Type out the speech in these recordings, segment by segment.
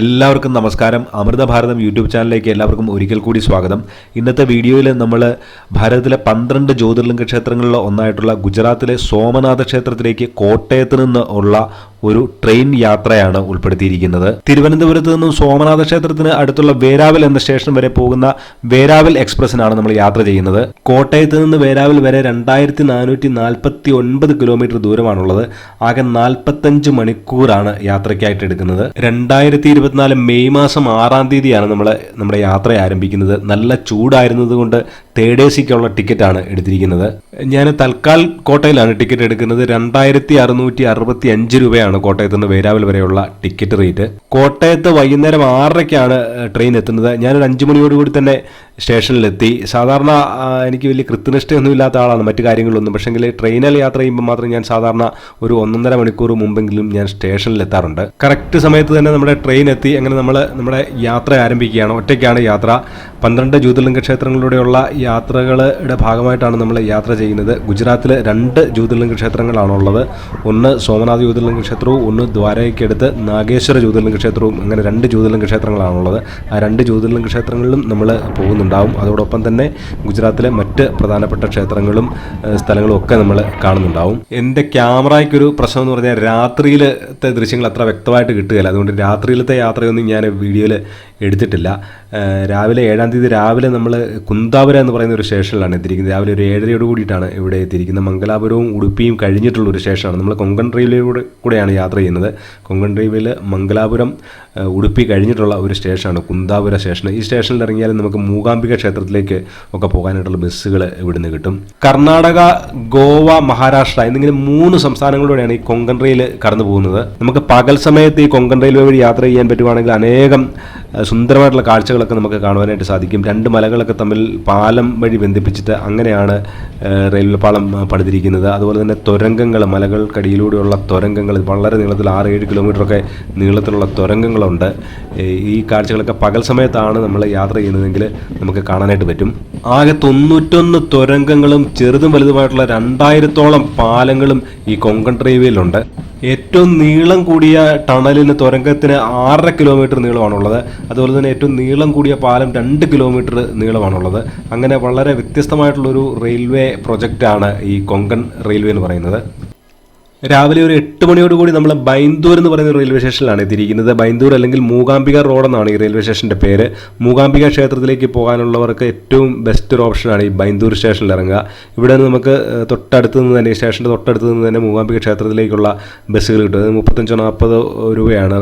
എല്ലാവർക്കും നമസ്കാരം. അമൃത ഭാരതം യൂട്യൂബ് ചാനലിലേക്ക് എല്ലാവർക്കും ഒരിക്കൽ കൂടി സ്വാഗതം. ഇന്നത്തെ വീഡിയോയിൽ നമ്മൾ ഭാരതത്തിലെ പന്ത്രണ്ട് ജ്യോതിർലിംഗ ക്ഷേത്രങ്ങളിലെ ഒന്നായിട്ടുള്ള ഗുജറാത്തിലെ സോമനാഥ ക്ഷേത്രത്തിലേക്ക് കോട്ടയത്ത് നിന്ന് ഉള്ള ഒരു ട്രെയിൻ യാത്രയാണ് ഉൾപ്പെടുത്തിയിരിക്കുന്നത്. തിരുവനന്തപുരത്ത് നിന്നും സോമനാഥ ക്ഷേത്രത്തിന് അടുത്തുള്ള വേരാവൽ എന്ന സ്റ്റേഷൻ വരെ പോകുന്ന വേരാവൽ എക്സ്പ്രസിനാണ് നമ്മൾ യാത്ര ചെയ്യുന്നത്. കോട്ടയത്ത് നിന്ന് വേരാവൽ വരെ രണ്ടായിരത്തി നാനൂറ്റി നാൽപ്പത്തി ഒൻപത് കിലോമീറ്റർ ദൂരമാണുള്ളത്. ആകെ നാൽപ്പത്തഞ്ച് മണിക്കൂറാണ് യാത്രയ്ക്കായിട്ട് എടുക്കുന്നത്. രണ്ടായിരത്തി ഇരുപത്തിനാല് മെയ് മാസം ആറാം തീയതിയാണ് നമ്മൾ നമ്മുടെ യാത്ര ആരംഭിക്കുന്നത്. നല്ല ചൂടായിരുന്നത് കൊണ്ട് തേർഡ് എ സിക്കുള്ള ടിക്കറ്റാണ് എടുത്തിരിക്കുന്നത്. ഞാൻ തൽക്കാൽ കോട്ടയിലാണ് ടിക്കറ്റ് എടുക്കുന്നത്. രണ്ടായിരത്തി അറുന്നൂറ്റി അറുപത്തി അഞ്ച് രൂപയാണ് കോട്ടയത്ത് നിന്ന് വേരാവൽ വരെയുള്ള ടിക്കറ്റ് റേറ്റ്. കോട്ടയത്ത് വൈകുന്നേരം ആറരയ്ക്കാണ് ട്രെയിൻ എത്തുന്നത്. ഞാനൊരു അഞ്ച് മണിയോടുകൂടി തന്നെ സ്റ്റേഷനിലെത്തി. സാധാരണ എനിക്ക് വലിയ കൃത്യനിഷ്ഠയൊന്നും ഇല്ലാത്ത ആളാണ് മറ്റു കാര്യങ്ങളൊന്നും. പക്ഷേങ്കിൽ ട്രെയിനിൽ യാത്ര ചെയ്യുമ്പോൾ മാത്രം ഞാൻ സാധാരണ ഒരു ഒന്നൊന്നര മണിക്കൂർ മുമ്പെങ്കിലും ഞാൻ സ്റ്റേഷനിൽ എത്താറുണ്ട് കറക്റ്റ് സമയത്ത് തന്നെ നമ്മുടെ ട്രെയിൻ എത്തി അങ്ങനെ നമ്മൾ നമ്മുടെ യാത്ര ആരംഭിക്കുകയാണ്. ഒറ്റയ്ക്കാണ് യാത്ര. പന്ത്രണ്ട് ജ്യോതിർലിംഗ ക്ഷേത്രങ്ങളിലൂടെയുള്ള യാത്രകളുടെ ഭാഗമായിട്ടാണ് നമ്മൾ യാത്ര ചെയ്യുന്നത്. ഗുജറാത്തിൽ രണ്ട് ജ്യോതിർലിംഗ ക്ഷേത്രങ്ങളാണുള്ളത്. ഒന്ന് സോമനാഥ് ജ്യോതിർലിംഗ ക്ഷേത്രവും ഒന്ന് ദ്വാരയ്ക്കടുത്ത് നാഗേശ്വര ജ്യോതിർലിംഗ ക്ഷേത്രവും. അങ്ങനെ രണ്ട് ജ്യോതിർലിംഗ ക്ഷേത്രങ്ങളാണുള്ളത്. ആ രണ്ട് ജ്യോതിർലിംഗ ക്ഷേത്രങ്ങളിലും നമ്മൾ പോകുന്നുണ്ടാവും അതോടൊപ്പം തന്നെ ഗുജറാത്തിലെ മറ്റ് പ്രധാനപ്പെട്ട ക്ഷേത്രങ്ങളും സ്ഥലങ്ങളും ഒക്കെ നമ്മൾ കാണുന്നുണ്ടാവും. എന്റെ ക്യാമറയ്ക്കൊരു പ്രശ്നം എന്ന് പറഞ്ഞാൽ രാത്രിയിലത്തെ ദൃശ്യങ്ങൾ അത്ര വ്യക്തമായിട്ട് കിട്ടുകയില്ല. അതുകൊണ്ട് രാത്രിയിലത്തെ യാത്രയൊന്നും ഞാൻ വീഡിയോയിൽ എടുത്തിട്ടില്ല. രാവിലെ ഏഴാം തീയതി രാവിലെ നമ്മൾ കുന്താപുരം എന്ന് പറയുന്ന ഒരു സ്റ്റേഷനിലാണ് എത്തിയിരിക്കുന്നത്. രാവിലെ ഒരു ഏഴരയോട് കൂടിയിട്ടാണ് ഇവിടെ എത്തിയിരിക്കുന്നത്. മംഗലാപുരവും ഉടുപ്പിയും കഴിഞ്ഞിട്ടുള്ള ഒരു സ്റ്റേഷനാണ്. നമ്മൾ കൊങ്കൺ റെയിൽവേയിലൂടെ കൂടെയാണ് യാത്ര ചെയ്യുന്നത്. കൊങ്കൺ റെയിൽവേയിൽ മംഗലാപുരം ഉടുപ്പി കഴിഞ്ഞിട്ടുള്ള ഒരു സ്റ്റേഷനാണ് കുന്താപുര സ്റ്റേഷൻ. ഈ സ്റ്റേഷനിൽ ഇറങ്ങിയാൽ നമുക്ക് മൂകാംബിക ക്ഷേത്രത്തിലേക്ക് ഒക്കെ പോകാനായിട്ടുള്ള ബസ്സുകൾ ഇവിടുന്ന് കിട്ടും. കർണാടക ഗോവ മഹാരാഷ്ട്ര എന്നിങ്ങനെ മൂന്ന് സംസ്ഥാനങ്ങളിലൂടെയാണ് ഈ കൊങ്കൺ റെയിൽ കടന്നു പോകുന്നത് നമുക്ക് പകൽ സമയത്ത് ഈ കൊങ്കൺ റെയിൽവേ വഴി യാത്ര ചെയ്യാൻ പറ്റുവാണെങ്കിൽ അനേകം സുന്ദരമായിട്ടുള്ള കാഴ്ചകളൊക്കെ നമുക്ക് കാണുവാനായിട്ട് സാധിക്കും. രണ്ട് മലകളൊക്കെ തമ്മിൽ പാലം വഴി ബന്ധിപ്പിച്ചിട്ട് അങ്ങനെയാണ് റെയിൽവേ പാളം പണിതിരിക്കുന്നത്. അതുപോലെ തന്നെ തുരങ്കങ്ങൾ മലകൾക്കടിയിലൂടെയുള്ള തുരങ്കങ്ങൾ വളരെ നീളത്തിൽ ആറ് ഏഴ് കിലോമീറ്ററൊക്കെ നീളത്തിലുള്ള തുരങ്കങ്ങളുണ്ട്. ഈ കാഴ്ചകളൊക്കെ പകൽ സമയത്താണ് നമ്മൾ യാത്ര ചെയ്യുന്നതെങ്കിൽ നമുക്ക് കാണാനായിട്ട് പറ്റും. ആകെ തൊണ്ണൂറ്റൊന്ന് തുരങ്കങ്ങളും ചെറുതും വലുതുമായിട്ടുള്ള രണ്ടായിരത്തോളം പാലങ്ങളും ഈ കൊങ്കൺ റെയിൽവേയിലുണ്ട്. ഏറ്റവും നീളം കൂടിയ ടണലിന് തുരങ്കത്തിന് ആറര കിലോമീറ്റർ നീളമാണുള്ളത്. അതുപോലെ തന്നെ ഏറ്റവും നീളം കൂടിയ പാലം രണ്ട് കിലോമീറ്റർ നീളമാണുള്ളത്. അങ്ങനെ വളരെ വ്യത്യസ്തമായിട്ടുള്ളൊരു റെയിൽവേ പ്രൊജക്റ്റാണ് ഈ കൊങ്കൺ റെയിൽവേ എന്ന് പറയുന്നത്. രാവിലെ ഒരു മണിയോട് കൂടി നമ്മൾ ബൈന്ദൂർ എന്ന് പറയുന്ന റെയിൽവേ സ്റ്റേഷനിലാണ് എത്തിയിരിക്കുന്നത്. ബൈന്ദൂർ അല്ലെങ്കിൽ മൂകാംബിക റോഡ് എന്നാണ് ഈ റെയിൽവേ സ്റ്റേഷന്റെ പേര്. മൂകാംബിക ക്ഷേത്രത്തിലേക്ക് പോകാനുള്ളവർക്ക് ഏറ്റവും ബെസ്റ്റ് ഒരു ഓപ്ഷനാണ് ഈ ബൈന്ദൂർ സ്റ്റേഷനിൽ ഇറങ്ങുക. ഇവിടെ നിന്ന് നമുക്ക് തൊട്ടടുത്ത് നിന്ന് തന്നെ സ്റ്റേഷന്റെ തൊട്ടടുത്ത് നിന്ന് തന്നെ മൂകാംബിക ക്ഷേത്രത്തിലേക്കുള്ള ബസ്സുകൾ കിട്ടും. മുപ്പത്തഞ്ചോ നാൽപ്പതോ രൂപയാണ്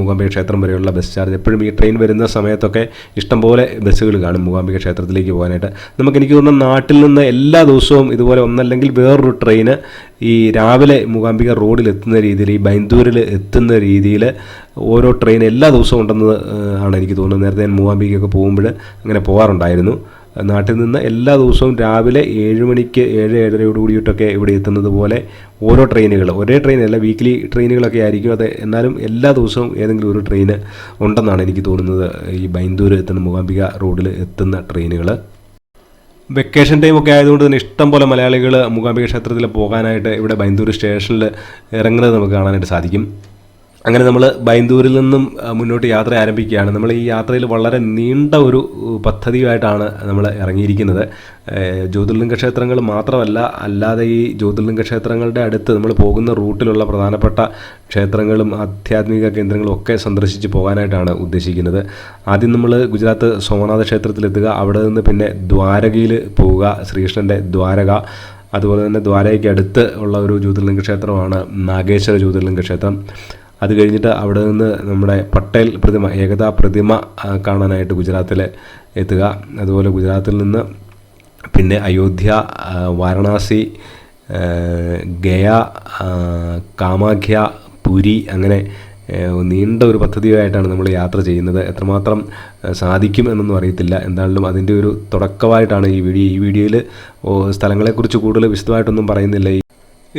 മൂകാംബിക ക്ഷേത്രം വരെയുള്ള ബസ് ചാർജ് എപ്പോഴും ഈ ട്രെയിൻ വരുന്ന സമയത്തൊക്കെ ഇഷ്ടംപോലെ ബസ്സുകൾ കാണും മൂകാംബിക ക്ഷേത്രത്തിലേക്ക് പോകാനായിട്ട്. നമുക്ക് എനിക്ക് തോന്നുന്ന നാട്ടിൽ നിന്ന് എല്ലാ ദിവസവും ഇതുപോലെ ഒന്നല്ലെങ്കിൽ വേറൊരു ട്രെയിന് ഈ രാവിലെ മൂകാംബിക റോഡിൽ എത്തുന്ന രീതിയിൽ ഈ ബൈന്ദൂരിൽ എത്തുന്ന രീതിയിൽ ഓരോ ട്രെയിൻ എല്ലാ ദിവസവും ഉണ്ടെന്ന് ആണ് എനിക്ക് തോന്നുന്നത്. നേരത്തെ ഞാൻ മൂവാമ്പിക്കൊക്കെ പോകുമ്പോൾ അങ്ങനെ പോകാറുണ്ടായിരുന്നു. നാട്ടിൽ നിന്ന് എല്ലാ ദിവസവും രാവിലെ ഏഴ് മണിക്ക് ഏഴ് ഏഴരയോട് കൂടിയിട്ടൊക്കെ ഇവിടെ എത്തുന്നത് പോലെ ഓരോ ട്രെയിനുകൾ ഒരേ ട്രെയിനല്ല വീക്ക്ലി ട്രെയിനുകളൊക്കെ ആയിരിക്കും. അത് എന്നാലും എല്ലാ ദിവസവും ഏതെങ്കിലും ഒരു ട്രെയിന് ഉണ്ടെന്നാണ് എനിക്ക് തോന്നുന്നത്. ഈ ബൈന്ദൂർ എത്തുന്ന മൂകാംബിക റോഡിൽ എത്തുന്ന ട്രെയിനുകൾ വെക്കേഷൻ ടൈം ഒക്കെ ആയതുകൊണ്ട് തന്നെ ഇഷ്ടം പോലെ മലയാളികൾ മൂകാംബിക ക്ഷേത്രത്തിൽ പോകാനായിട്ട് ഇവിടെ ബൈന്ദൂർ സ്റ്റേഷനിൽ ഇറങ്ങുന്നത് നമുക്ക് കാണാനായിട്ട് സാധിക്കും. അങ്ങനെ നമ്മൾ ബൈന്ദൂരിൽ നിന്നും മുന്നോട്ട് യാത്ര ആരംഭിക്കുകയാണ്. നമ്മൾ ഈ യാത്രയിൽ വളരെ നീണ്ട ഒരു പദ്ധതിയായിട്ടാണ് നമ്മൾ ഇറങ്ങിയിരിക്കുന്നത്. ജ്യോതിർലിംഗ ക്ഷേത്രങ്ങൾ മാത്രമല്ല അല്ലാതെ ഈ ജ്യോതിർലിംഗ ക്ഷേത്രങ്ങളുടെ അടുത്ത് നമ്മൾ പോകുന്ന റൂട്ടിലുള്ള പ്രധാനപ്പെട്ട ക്ഷേത്രങ്ങളും ആധ്യാത്മിക കേന്ദ്രങ്ങളും ഒക്കെ സന്ദർശിച്ച് പോകാനായിട്ടാണ് ഉദ്ദേശിക്കുന്നത്. ആദ്യം നമ്മൾ ഗുജറാത്ത് സോമനാഥ ക്ഷേത്രത്തിലെത്തുക അവിടെ നിന്ന് പിന്നെ ദ്വാരകയിൽ പോവുക ശ്രീകൃഷ്ണന്റെ ദ്വാരക. അതുപോലെ തന്നെ ദ്വാരയ്ക്ക് അടുത്ത് ഉള്ള ഒരു ജ്യോതിർലിംഗ ക്ഷേത്രമാണ് നാഗേശ്വര ജ്യോതിർലിംഗ ക്ഷേത്രം. അത് കഴിഞ്ഞിട്ട് അവിടെ നിന്ന് നമ്മുടെ പട്ടേൽ പ്രതിമ ഏകതാ പ്രതിമ കാണാനായിട്ട് ഗുജറാത്തിൽ എത്തുക. അതുപോലെ ഗുജറാത്തിൽ നിന്ന് പിന്നെ അയോധ്യ വാരണാസി ഗയ കാമാഖ്യ പുരി അങ്ങനെ നീണ്ട ഒരു പദ്ധതിയായിട്ടാണ് നമ്മൾ യാത്ര ചെയ്യുന്നത്. എത്രമാത്രം സാധിക്കും എന്നൊന്നും അറിയത്തില്ല. എന്തായാലും അതിന്റെ ഒരു തുടക്കമായിട്ടാണ് ഈ വീഡിയോ. ഈ വീഡിയോയിൽ സ്ഥലങ്ങളെക്കുറിച്ച് കൂടുതൽ വിശദമായിട്ടൊന്നും പറയുന്നില്ല.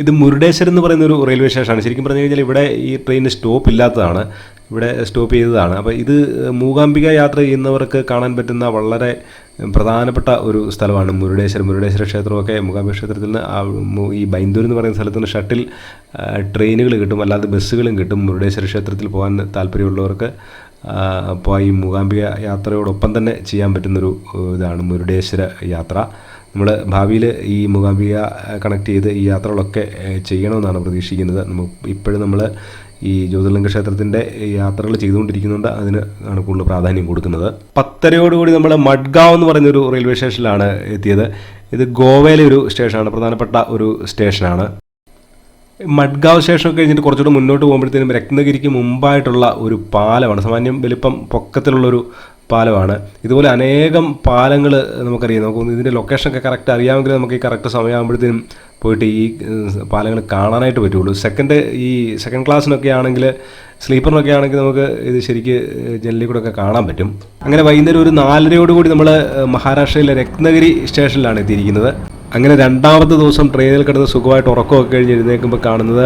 ഇത് മുരുടേശ്വരം എന്ന് പറയുന്ന ഒരു റെയിൽവേ സ്റ്റേഷനാണ് ശരിക്കും പറഞ്ഞു കഴിഞ്ഞാൽ ഇവിടെ ഈ ട്രെയിൻ സ്റ്റോപ്പ് ഇല്ലാത്തതാണ്. ഇവിടെ സ്റ്റോപ്പ് ചെയ്തതാണ്. അപ്പോൾ ഇത് മൂകാംബിക യാത്ര ചെയ്യുന്നവർക്ക് കാണാൻ പറ്റുന്ന വളരെ പ്രധാനപ്പെട്ട ഒരു സ്ഥലമാണ് മുരുടേശ്വരം. മുരുടേശ്വര ക്ഷേത്രമൊക്കെ മൂകാംബിക ക്ഷേത്രത്തിൽ നിന്ന് ഈ ബൈന്ദൂർ എന്ന് പറയുന്ന സ്ഥലത്ത് നിന്ന് ഷട്ടിൽ ട്രെയിനുകൾ കിട്ടും. അല്ലാതെ ബസ്സുകളും കിട്ടും. മുരുടേശ്വര ക്ഷേത്രത്തിൽ പോകാൻ താല്പര്യമുള്ളവർക്ക് അപ്പോൾ ഈ മൂകാംബിക യാത്രയോടൊപ്പം തന്നെ ചെയ്യാൻ പറ്റുന്നൊരു ഇതാണ് മുരുടേശ്വര യാത്ര. നമ്മൾ ഭാവിയിൽ ഈ മൂകാംബിക കണക്ട് ചെയ്ത് ഈ യാത്രകളൊക്കെ ചെയ്യണമെന്നാണ് പ്രതീക്ഷിക്കുന്നത്. ഇപ്പോഴും നമ്മൾ ഈ ജ്യോതിർലിംഗ ക്ഷേത്രത്തിന്റെ യാത്രകൾ ചെയ്തുകൊണ്ടിരിക്കുന്നുണ്ട്. അതിന് ആണ് കൂടുതൽ പ്രാധാന്യം കൊടുക്കുന്നത്. പത്തരയോടുകൂടി നമ്മൾ മഡ്ഗാവ് എന്ന് പറയുന്നൊരു റെയിൽവേ സ്റ്റേഷനിലാണ് എത്തിയത്. ഇത് ഗോവയിലെ ഒരു സ്റ്റേഷനാണ് പ്രധാനപ്പെട്ട ഒരു സ്റ്റേഷനാണ്. മഡ്ഗാവ് സ്റ്റേഷൻ കഴിഞ്ഞിട്ട് കുറച്ചുകൂടെ മുന്നോട്ട് പോകുമ്പോഴത്തേനും രത്നഗിരിക്ക് മുമ്പായിട്ടുള്ള ഒരു പാലമാണ്. സാമാന്യം വലിപ്പം പൊക്കത്തിലുള്ളൊരു പാലമാണ്. ഇതുപോലെ അനേകം പാലങ്ങൾ നമുക്കറിയാം. നമുക്ക് ഇതിന്റെ ലൊക്കേഷനൊക്കെ കറക്റ്റ് അറിയാമെങ്കിൽ നമുക്ക് ഈ കറക്റ്റ് സമയമാകുമ്പോഴത്തേനും പോയിട്ട് ഈ പാലങ്ങൾ കാണാനായിട്ട് പറ്റുള്ളൂ. സെക്കൻഡ് ഈ സെക്കൻഡ് ക്ലാസ്സിനൊക്കെ ആണെങ്കിൽ സ്ലീപ്പറിനൊക്കെ ആണെങ്കിൽ നമുക്ക് ഇത് ശരിക്ക് ജനലിൽ കൂടെ ഒക്കെ കാണാൻ പറ്റും. അങ്ങനെ വൈകുന്നേരം ഒരു നാലരയോട് കൂടി നമ്മൾ മഹാരാഷ്ട്രയിലെ രത്നഗിരി സ്റ്റേഷനിലാണ് എത്തിയിരിക്കുന്നത്. അങ്ങനെ രണ്ടാമത്തെ ദിവസം ട്രെയിനിൽ കിടന്ന് സുഖമായിട്ട് ഉറക്കമൊക്കെ കഴിഞ്ഞ് എഴുന്നേൽക്കുമ്പോൾ കാണുന്നത്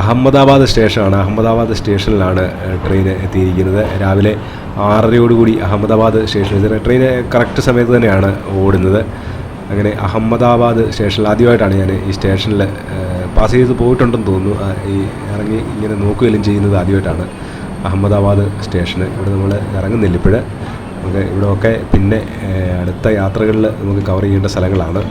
അഹമ്മദാബാദ് സ്റ്റേഷനാണ്. അഹമ്മദാബാദ് സ്റ്റേഷനിലാണ് ട്രെയിൻ എത്തിയിരിക്കുന്നത്. രാവിലെ ആറരയോടുകൂടി അഹമ്മദാബാദ് സ്റ്റേഷനിൽ ട്രെയിൻ കറക്റ്റ് സമയത്ത് തന്നെയാണ് ഓടുന്നത്. അങ്ങനെ അഹമ്മദാബാദ് സ്റ്റേഷനിൽ ആദ്യമായിട്ടാണ് ഞാൻ ഈ സ്റ്റേഷനിൽ പാസ് ചെയ്ത് പോയിട്ടുണ്ടെന്ന് തോന്നുന്നു. ഈ ഇറങ്ങി ഇങ്ങനെ നോക്കുകയും ചെയ്യുന്നത് ആദ്യമായിട്ടാണ് അഹമ്മദാബാദ് സ്റ്റേഷന്. ഇവിടെ നമ്മൾ ഇറങ്ങുന്നില്ല ഇപ്പോഴേ. നമുക്ക് ഇവിടെയൊക്കെ പിന്നെ അടുത്ത യാത്രകളിൽ നമുക്ക് കവർ ചെയ്യേണ്ട സ്ഥലങ്ങളാണ്.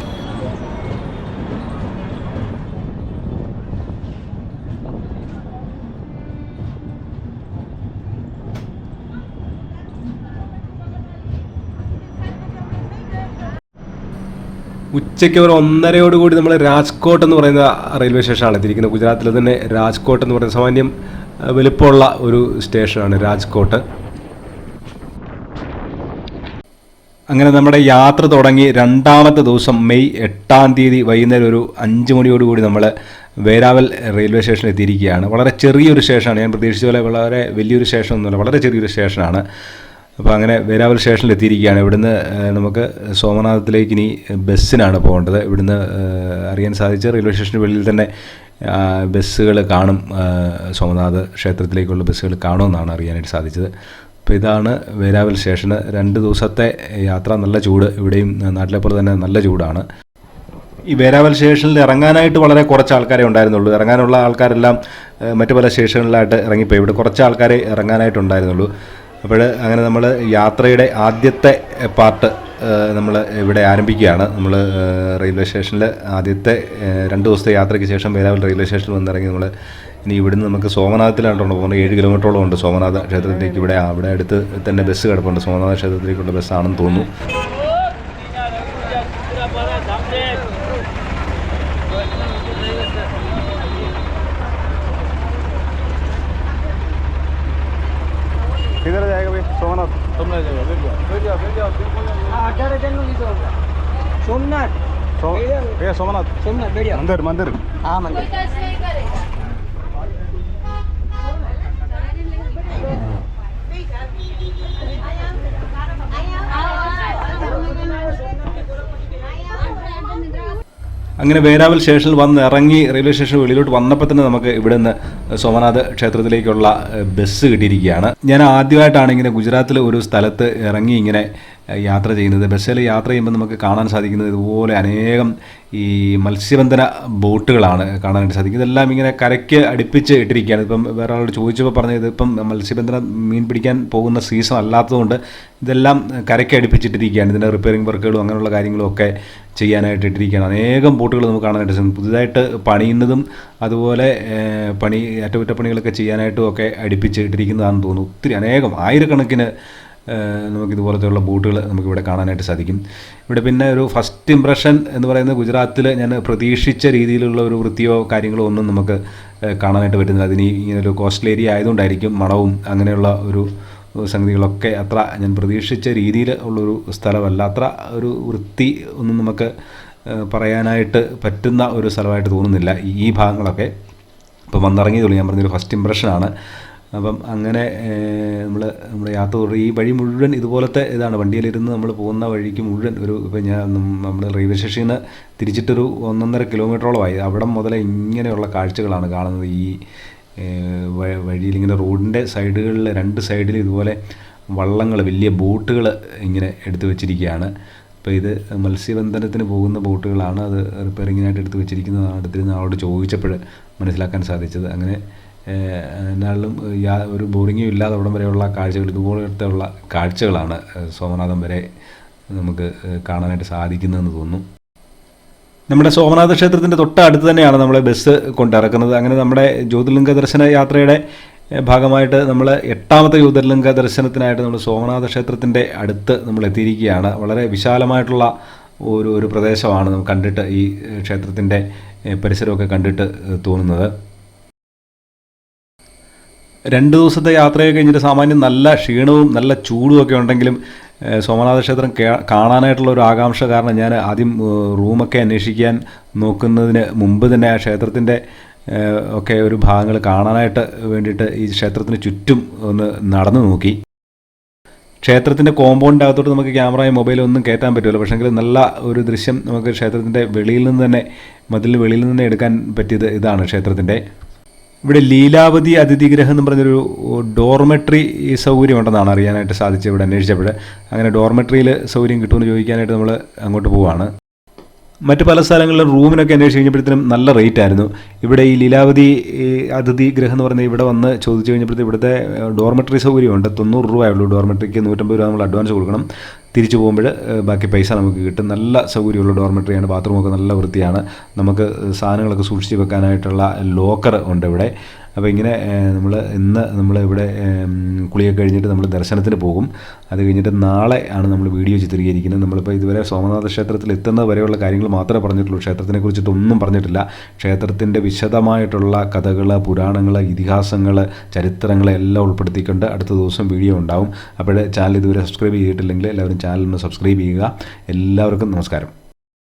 ഉച്ചയ്ക്ക് ഒരു ഒന്നരയോടുകൂടി നമ്മൾ രാജ്കോട്ട് എന്ന് പറയുന്ന റെയിൽവേ സ്റ്റേഷനാണ് എത്തിയിരിക്കുന്നത്. ഗുജറാത്തിൽ തന്നെ രാജ്കോട്ട് എന്ന് പറയുന്ന സാമാന്യം വലുപ്പമുള്ള ഒരു സ്റ്റേഷനാണ് രാജ്കോട്ട്. അങ്ങനെ നമ്മുടെ യാത്ര തുടങ്ങി രണ്ടാമത്തെ ദിവസം മെയ് എട്ടാം തീയതി വൈകുന്നേരം ഒരു അഞ്ച് മണിയോടുകൂടി നമ്മൾ വേരാവൽ റെയിൽവേ സ്റ്റേഷനിൽ എത്തിയിരിക്കുകയാണ്. വളരെ ചെറിയൊരു സ്റ്റേഷനാണ്. ഞാൻ പ്രതീക്ഷിച്ച പോലെ വളരെ വലിയൊരു സ്റ്റേഷനൊന്നുമല്ല വളരെ ചെറിയൊരു സ്റ്റേഷനാണ്. അപ്പോൾ അങ്ങനെ വേരാവൽ സ്റ്റേഷനിൽ എത്തിയിരിക്കുകയാണ്. ഇവിടുന്ന് നമുക്ക് സോമനാഥത്തിലേക്ക് ഇനി ബസ്സിനാണ് പോകേണ്ടത്. ഇവിടുന്ന് അറിയാൻ സാധിച്ച റെയിൽവേ സ്റ്റേഷന് വെളിയിൽ തന്നെ ബസ്സുകൾ കാണും സോമനാഥ ക്ഷേത്രത്തിലേക്കുള്ള ബസ്സുകൾ കാണുമെന്നാണ് അറിയാനായിട്ട് സാധിച്ചത്. അപ്പോൾ ഇതാണ് വേരാവൽ സ്റ്റേഷന് രണ്ട് ദിവസത്തെ യാത്ര. നല്ല ചൂട്. ഇവിടെയും നാട്ടിലെ പോലെ തന്നെ നല്ല ചൂടാണ്. ഈ വേരാവൽ സ്റ്റേഷനിൽ ഇറങ്ങാനായിട്ട് വളരെ കുറച്ച് ആൾക്കാരെ ഉണ്ടായിരുന്നുള്ളൂ. ഇറങ്ങാനുള്ള ആൾക്കാരെല്ലാം മറ്റു പല സ്റ്റേഷനുകളിലായിട്ട് ഇറങ്ങിപ്പോയി. ഇവിടെ കുറച്ച് ആൾക്കാരെ ഇറങ്ങാനായിട്ടുണ്ടായിരുന്നുള്ളൂ അപ്പോൾ അങ്ങനെ നമ്മൾ യാത്രയുടെ ആദ്യത്തെ പാർട്ട് നമ്മൾ ഇവിടെ ആരംഭിക്കുകയാണ്. നമ്മൾ റെയിൽവേ സ്റ്റേഷനിൽ ആദ്യത്തെ രണ്ട് ദിവസത്തെ യാത്രയ്ക്ക് ശേഷം വേരാവൽ റെയിൽവേ സ്റ്റേഷനിൽ വന്നിറങ്ങി നമ്മൾ ഇനി ഇവിടുന്ന് നമുക്ക് സോമനാഥത്തിലാണ് പോകുന്നത് ഏഴ് കിലോമീറ്ററോളം ഉണ്ട് സോമനാഥ ക്ഷേത്രത്തിലേക്ക്. ഇവിടെ അവിടെ അടുത്ത് തന്നെ ബസ് കിടപ്പുണ്ട്. സോമനാഥ ക്ഷേത്രത്തിലേക്കുള്ള ബസ്സാണെന്ന് തോന്നുന്നു. किधर जाएगा भाई सोमनाथ सोमनाथ जाएगा बैठ जाओ बैठ जाओ बैठ जाओ अठारह जन होगा सोमनाथ सो भैया सोमनाथ सोमनाथ बढ़िया मंदिर मंदिर हाँ मंदिर അങ്ങനെ വേരാവൽ സ്റ്റേഷനിൽ വന്ന് ഇറങ്ങി റെയിൽവേ സ്റ്റേഷൻ വെളിയിലോട്ട് വന്നപ്പോൾ തന്നെ നമുക്ക് ഇവിടെ നിന്ന് സോമനാഥ് ക്ഷേത്രത്തിലേക്കുള്ള ബസ് കിട്ടിയിരിക്കുകയാണ്. ഞാൻ ആദ്യമായിട്ടാണ് ഇങ്ങനെ ഗുജറാത്തിൽ ഒരു സ്ഥലത്ത് ഇറങ്ങി ഇങ്ങനെ യാത്ര ചെയ്യുന്നത്. ബസ്സിൽ യാത്ര ചെയ്യുമ്പോൾ നമുക്ക് കാണാൻ സാധിക്കുന്നത് ഇതുപോലെ അനേകം ഈ മത്സ്യബന്ധന ബോട്ടുകളാണ് കാണാനായിട്ട് സാധിക്കുന്നത്. ഇതെല്ലാം ഇങ്ങനെ കരയ്ക്ക് അടുപ്പിച്ച് ഇട്ടിരിക്കുകയാണ്. ഇപ്പം വേറെ ആളോട് ചോദിച്ചപ്പോൾ പറഞ്ഞത് ഇപ്പം മത്സ്യബന്ധന മീൻ പിടിക്കാൻ പോകുന്ന സീസൺ അല്ലാത്തതുകൊണ്ട് ഇതെല്ലാം കരയ്ക്ക് അടുപ്പിച്ചിട്ടിരിക്കുകയാണ്. ഇതിന്റെ റിപ്പയറിംഗ് വർക്കുകളും അങ്ങനെയുള്ള കാര്യങ്ങളും ഒക്കെ ചെയ്യാനായിട്ട് ഇട്ടിരിക്കുകയാണ്. അനേകം ബോട്ടുകൾ നമുക്ക് കാണാനായിട്ട് സാധിക്കും. പുതുതായിട്ട് പണിയുന്നതും അതുപോലെ പണി അറ്റകുറ്റപ്പണികളൊക്കെ ചെയ്യാനായിട്ടും ഒക്കെ അടുപ്പിച്ച് ഇട്ടിരിക്കുന്നതാണെന്ന് തോന്നുന്നു. ഒത്തിരി അനേകം ആയിരക്കണക്കിന് നമുക്ക് ഇതുപോലത്തെയുള്ള നമുക്ക് ഇവിടെ കാണാനായിട്ട് സാധിക്കും. ഇവിടെ പിന്നെ ഒരു ഫസ്റ്റ് ഇംപ്രഷൻ എന്ന് പറയുന്നത് ഗുജറാത്തിൽ ഞാൻ പ്രതീക്ഷിച്ച രീതിയിലുള്ള ഒരു വൃത്തിയോ കാര്യങ്ങളോ ഒന്നും നമുക്ക് കാണാനായിട്ട് പറ്റുന്നില്ല. അതിന് ഇങ്ങനെ ഒരു കോസ്റ്റൽ ഏരിയ ആയതുകൊണ്ടായിരിക്കും മണവും അങ്ങനെയുള്ള ഒരു സംഗതികളൊക്കെ അത്ര ഞാൻ പ്രതീക്ഷിച്ച രീതിയിൽ ഉള്ളൊരു സ്ഥലമല്ല. അത്ര ഒരു വൃത്തി ഒന്നും നമുക്ക് പറയാനായിട്ട് പറ്റുന്ന ഒരു സ്ഥലമായിട്ട് തോന്നുന്നില്ല. ഈ ഭാഗങ്ങളൊക്കെ. ഇപ്പോൾ വന്നിറങ്ങിയതുള്ളൂ ഞാൻ പറഞ്ഞൊരു ഫസ്റ്റ് ഇമ്പ്രഷനാണ് അപ്പം അങ്ങനെ നമ്മൾ നമ്മുടെ യാത്ര തുടങ്ങി. ഈ വഴി മുഴുവൻ ഇതുപോലത്തെ ഇതാണ്. വണ്ടിയിലിരുന്ന് നമ്മൾ പോകുന്ന വഴിക്ക് മുഴുവൻ ഒരു ഇപ്പം ഞാൻ നമ്മൾ റെയിൽവേ സ്റ്റേഷനിൽ നിന്ന് തിരിച്ചിട്ടൊരു ഒന്നൊന്നര കിലോമീറ്ററോളമായി. അവിടെ മുതലേ ഇങ്ങനെയുള്ള കാഴ്ചകളാണ് കാണുന്നത്. ഈ വഴിയിൽ ഇങ്ങനെ റോഡിന്റെ സൈഡുകളിൽ രണ്ട് സൈഡിൽ ഇതുപോലെ വള്ളങ്ങൾ വലിയ ബോട്ടുകൾ ഇങ്ങനെ എടുത്തു വെച്ചിരിക്കുകയാണ്. അപ്പോൾ ഇത് മത്സ്യബന്ധനത്തിന് പോകുന്ന ബോട്ടുകളാണ്. അത് റിപ്പയറിങ്ങിനായിട്ട് എടുത്തു വെച്ചിരിക്കുന്നതാണ്. അടുത്തിരുന്ന് ആളോട് ചോദിച്ചപ്പോൾ മനസ്സിലാക്കാൻ സാധിച്ചത്. അങ്ങനെ എന്നാലും യാ ഒരു ബോറിങ്ങും ഇല്ലാതെ അവിടം വരെയുള്ള കാഴ്ചകൾ ഇതുപോലത്തെ ഉള്ള കാഴ്ചകളാണ് സോമനാഥം വരെ നമുക്ക് കാണാനായിട്ട് സാധിക്കുന്നതെന്ന് തോന്നുന്നു. നമ്മുടെ സോമനാഥ ക്ഷേത്രത്തിന്റെ തൊട്ടടുത്ത് തന്നെയാണ് നമ്മളെ ബസ് കൊണ്ടിറക്കുന്നത്. അങ്ങനെ നമ്മുടെ ജ്യോതിർലിംഗ ദർശന യാത്രയുടെ ഭാഗമായിട്ട് നമ്മൾ എട്ടാമത്തെ ജ്യോതിർലിംഗ ദർശനത്തിനായിട്ട് നമ്മൾ സോമനാഥ ക്ഷേത്രത്തിന്റെ അടുത്ത് നമ്മൾ എത്തിയിരിക്കുകയാണ്. വളരെ വിശാലമായിട്ടുള്ള ഒരു ഒരു പ്രദേശമാണ് നമുക്ക് കണ്ടിട്ട് ഈ ക്ഷേത്രത്തിന്റെ പരിസരമൊക്കെ കണ്ടിട്ട് തോന്നുന്നത്. രണ്ട് ദിവസത്തെ യാത്രയൊക്കെ കഴിഞ്ഞിട്ട് സാമാന്യം നല്ല ക്ഷീണവും നല്ല ചൂടും ഒക്കെ ഉണ്ടെങ്കിലും സോമനാഥ ക്ഷേത്രം കാണാനായിട്ടുള്ള ഒരു ആകാംക്ഷ കാരണം ഞാൻ ആദ്യം റൂമൊക്കെ അന്വേഷിക്കാൻ നോക്കുന്നതിന് മുമ്പ് തന്നെ ആ ക്ഷേത്രത്തിന്റെ ഒക്കെ ഒരു ഭാഗങ്ങൾ കാണാനായിട്ട് വേണ്ടിയിട്ട് ഈ ക്ഷേത്രത്തിന് ചുറ്റും ഒന്ന് നടന്നു നോക്കി. ക്ഷേത്രത്തിന്റെ കോമ്പൗണ്ടിന്റെ അകത്തോട്ട് നമുക്ക് ക്യാമറയും മൊബൈലും ഒന്നും കയറ്റാൻ പറ്റുമല്ലോ പക്ഷേങ്കിൽ നല്ല ഒരു ദൃശ്യം നമുക്ക് ക്ഷേത്രത്തിന്റെ വെളിയിൽ നിന്ന് തന്നെ മതിലിന് വെളിയിൽ നിന്ന് തന്നെ എടുക്കാൻ പറ്റിയത് ഇതാണ് ക്ഷേത്രത്തിന്റെ ഇവിടെ ലീലാവതി അതിഥിഗ്രഹം എന്ന് പറഞ്ഞൊരു ഡോർമെട്രി സൗകര്യം ഉണ്ടെന്നാണ് അറിയാനായിട്ട് സാധിച്ചത് ഇവിടെ അന്വേഷിച്ചപ്പോൾ. അങ്ങനെ ഡോർമെട്രിയിൽ സൗകര്യം കിട്ടുമെന്ന് ചോദിക്കാനായിട്ട് നമ്മൾ അങ്ങോട്ട് പോവാണ്. മറ്റ് പല സ്ഥലങ്ങളിലും റൂമിനൊക്കെ അന്വേഷിച്ച് കഴിഞ്ഞപ്പോഴത്തേനും നല്ല റേറ്റ് ആയിരുന്നു. ഇവിടെ ഈ ലീലാവതി അതിഥി ഗ്രഹം എന്ന് പറഞ്ഞാൽ ഇവിടെ വന്ന് ചോദിച്ചു കഴിഞ്ഞപ്പോഴത്തെ ഇവിടുത്തെ ഡോർമെട്രി സൗകര്യമുണ്ട്. തൊണ്ണൂറ് രൂപയുള്ളൂ ഡോർമെട്രിക്ക് നൂറ്റമ്പത് രൂപ നമ്മൾ അഡ്വാൻസ് കൊടുക്കണം. തിരിച്ചു പോകുമ്പോൾ ബാക്കി പൈസ നമുക്ക് കിട്ടും. നല്ല സൗകര്യമുള്ള ഡോർമെട്രിയാണ് ബാത്റൂമൊക്കെ നല്ല വൃത്തിയാണ്. നമുക്ക് സാധനങ്ങളൊക്കെ സൂക്ഷിച്ച് വെക്കാനായിട്ടുള്ള ലോക്കർ ഉണ്ട് ഇവിടെ. അപ്പോൾ ഇങ്ങനെ നമ്മൾ ഇന്ന് നമ്മൾ ഇവിടെ കുളിയൊക്കെ കഴിഞ്ഞിട്ട് നമ്മൾ ദർശനത്തിന് പോകും. അത് കഴിഞ്ഞിട്ട് നാളെ ആണ് നമ്മൾ വീഡിയോ ചിത്രീകരിക്കുന്നത്. നമ്മളിപ്പോൾ ഇതുവരെ സോമനാഥ ക്ഷേത്രത്തിൽ എത്തുന്നത് വരെയുള്ള കാര്യങ്ങൾ മാത്രമേ പറഞ്ഞിട്ടുള്ളൂ. ക്ഷേത്രത്തിനെ കുറിച്ചിട്ടൊന്നും പറഞ്ഞിട്ടില്ല. ക്ഷേത്രത്തിന്റെ വിശദമായിട്ടുള്ള കഥകൾ പുരാണങ്ങൾ ഇതിഹാസങ്ങൾ ചരിത്രങ്ങൾ എല്ലാം ഉൾപ്പെടുത്തിക്കൊണ്ട് അടുത്ത ദിവസം വീഡിയോ ഉണ്ടാവും. അപ്പോൾ ചാനൽ ഇതുവരെ സബ്സ്ക്രൈബ് ചെയ്തിട്ടില്ലെങ്കിൽ എല്ലാവരും ചാനൽ ഒന്ന് സബ്സ്ക്രൈബ് ചെയ്യുക. എല്ലാവർക്കും നമസ്കാരം.